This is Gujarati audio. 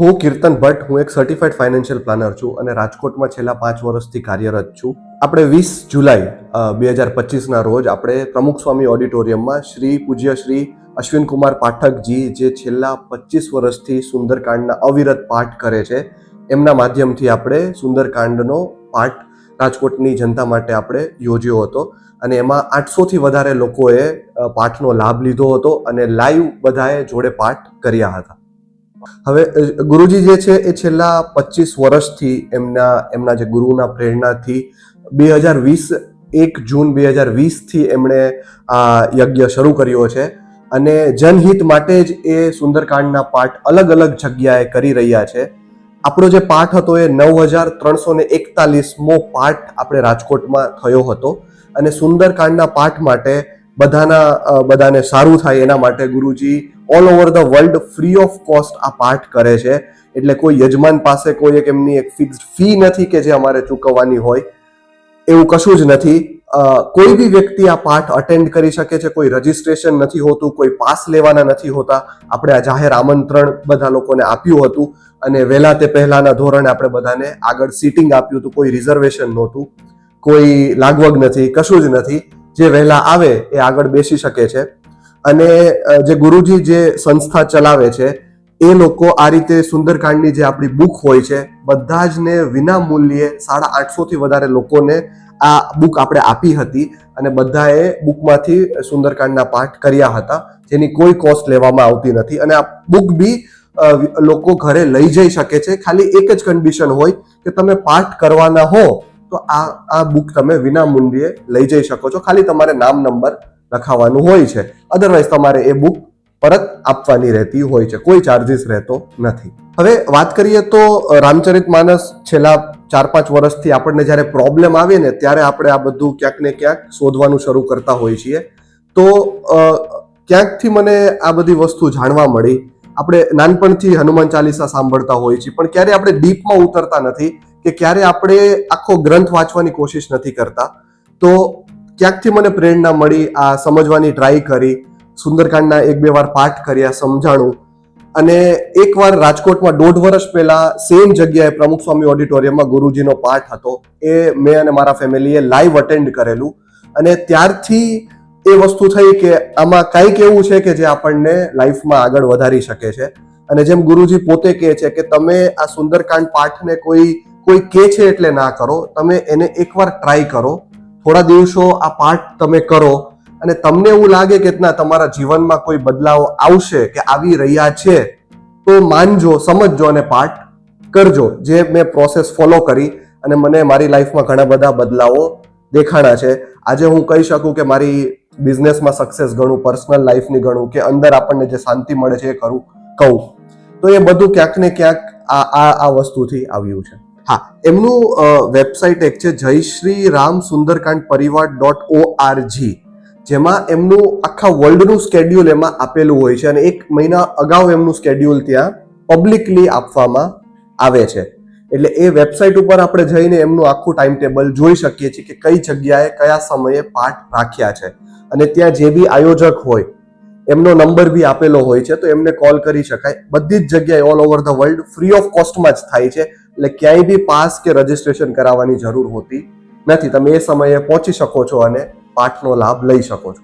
હું કીર્તન ભટ્ટ, હું એક સર્ટિફાઈડ ફાઇનાન્શિયલ પ્લાનર છું અને રાજકોટમાં છેલ્લા પાંચ વર્ષથી કાર્યરત છું. આપણે વીસ જુલાઈ બે હજાર પચીસના રોજ આપણે પ્રમુખ સ્વામી ઓડિટોરિયમમાં શ્રી પૂજ્ય શ્રી અશ્વિનકુમાર પાઠકજી જે છેલ્લા પચીસ વર્ષથી સુંદરકાંડના અવિરત પાઠ કરે છે, એમના માધ્યમથી આપણે સુંદરકાંડનો પાઠ રાજકોટની જનતા માટે આપણે યોજ્યો હતો અને એમાં આઠસોથી વધારે લોકોએ પાઠનો લાભ લીધો હતો અને લાઈવ બધાએ જોડે પાઠ કર્યા હતા. હવે ગુરુજી જે છે, એ છેલ્લા પચીસ વર્ષથી એમના એમના જે ગુરુના પ્રેરણાથી બે હજાર વીસ એક જૂન બે હજાર વીસથી એમણે આ યજ્ઞ શરૂ કર્યો છે. અને જનહિત માટે જ એ સુંદરકાંડના પાઠ અલગ અલગ જગ્યાએ કરી રહ્યા છે. આપણો જે પાઠ હતો એ નવ હજાર ત્રણસો ને એકતાલીસમો પાઠ આપણે રાજકોટમાં થયો હતો. અને સુંદરકાંડના પાઠ માટે બધાના બધાને સારું થાય એના માટે Guruji all over the world free of cost આ પાઠ કરે છે. એટલે કોઈ યજમાન પાસે કોઈ એક એમની એક ફિક્સ્ડ ફી નથી કે જે અમારે ચૂકવવાની હોય. એવું કશું જ નથી. કોઈ બી વ્યક્તિ આ પાઠ અટેન્ડ કરી શકે છે. કોઈ રજિસ્ટ્રેશન નથી હોતું, કોઈ પાસ લેવાના નથી હોતા. આપણે આ જાહેર આમંત્રણ બધા લોકોને આપ્યું હતું અને વહેલા તે પહેલાના ધોરણે આપણે બધાને આગળ સીટિંગ આપ્યું હતું. કોઈ રિઝર્વેશન નહોતું. કોઈ લાગવગ નથી, કશું જ નથી. જે વહેલા આવે એ આગળ બેસી શકે છે. અને જે ગુરુજી જે સંસ્થા ચલાવે છે, એ લોકો આ રીતે સુંદરકાંડની જે આપણી બુક હોય છે બધા જ ને વિના મૂલ્યે સાડા આઠસો થી વધારે લોકોને આ બુક આપણે આપી હતી અને બધાએ બુકમાંથી સુંદરકાંડના પાઠ કર્યા હતા, જેની કોઈ કોસ્ટ લેવામાં આવતી નથી. અને આ બુક બી લોકો ઘરે લઈ જઈ શકે છે. ખાલી એક જ કન્ડિશન હોય કે તમે પાઠ કરવાના હો, તો આ આ બુક તમે વિના મૂલ્યે લઈ જઈ શકો છો. ખાલી તમારે નામ, નંબર લખાવવાનું હોય છે. અધરવાઇઝ તમારે એ બુક પરત આપવાની રહેતી હોય છે. કોઈ ચાર્જિસ રહેતો નથી. હવે વાત કરીએ તો રામચરિત માનસ છેલ્લા ચાર પાંચ વર્ષથી આપણને જ્યારે પ્રોબ્લેમ આવે ને, ત્યારે આપણે આ બધું ક્યાંક ને ક્યાંક શોધવાનું શરૂ કરતા હોઈએ છીએ. તો ક્યાંકથી મને આ બધી વસ્તુ જાણવા મળી? આપણે નાનપણથી હનુમાન ચાલીસા સાંભળતા હોઈએ છીએ, પણ ક્યારે આપણે ડીપમાં ઉતરતા નથી કે ક્યારે આપણે આખો ગ્રંથ વાંચવાની કોશિશ નથી કરતા? તો ક્યાંકથી મને પ્રેરણા મળી, આ સમજવાની ટ્રાય કરી, સુંદરકાંડના એક બે વાર પાઠ કર્યા, સમજાણું. અને એકવાર રાજકોટમાં દોઢ વર્ષ પહેલા સેમ જગ્યાએ પ્રમુખ સ્વામી ઓડિટોરિયમમાં ગુરુજીનો પાઠ હતો. એ મેં અને મારા ફેમિલીએ લાઈવ અટેન્ડ કરેલું. અને ત્યારથી એ વસ્તુ થઈ કે આમાં કંઈક એવું છે કે જે આપણને લાઈફમાં આગળ વધારી શકે છે. અને જેમ ગુરુજી પોતે કહે છે કે તમે આ સુંદરકાંડ પાઠને કોઈ કોઈ કે છે એટલે ના કરો. તમે એને એકવાર ટ્રાય કરો. થોડા દિવસો આ પાઠ તમે કરો અને તમને એવું લાગે કે ના, તમારા જીવનમાં કોઈ બદલાવ આવશે કે આવી રહ્યા છે, તો માનજો, સમજજો અને પાઠ કરજો. જે મેં પ્રોસેસ ફોલો કરી અને મને મારી લાઈફમાં ઘણા બધા બદલાવો દેખાણા છે. આજે હું કહી શકું કે મારી બિઝનેસમાં સક્સેસ ગણું પર્સનલ લાઈફની ગણું કે અંદર આપણને જે શાંતિ મળે છે એ કરું, કહું. તો એ બધું ક્યાંક ને ક્યાંક આ આ આ વસ્તુથી આવ્યું છે. હા, એમનું વેબસાઇટ એક છે જય શ્રી રામ સુંદરકાંડ પરિવાર ડોટ ઓ આર જી જેમાં એમનું આખા વર્લ્ડનું સ્કેડ્યુલ એમાં આપેલું હોય છે અને એક મહિના અગાઉ એમનું સ્કેડ્યુલ ત્યાં પબ્લિકલી આપવામાં આવે છે. એટલે એ વેબસાઇટ ઉપર આપણે જઈને એમનું આખું ટાઈમ ટેબલ જોઈ શકીએ છીએ કે કઈ જગ્યાએ કયા સમયે પાઠ રાખ્યા છે. અને ત્યાં જે બી આયોજક હોય, એમનો નંબર બી આપેલો હોય છે, તો એમને કોલ કરી શકાય. બધી જ જગ્યાએ all over the world free of કોસ્ટમાં જ થાય છે. એટલે ક્યાંય બી પાસ કે રજિસ્ટ્રેશન કરાવવાની જરૂર હોતી નથી. તમે એ સમયે પહોંચી શકો છો અને પાઠનો લાભ લઈ શકો છો.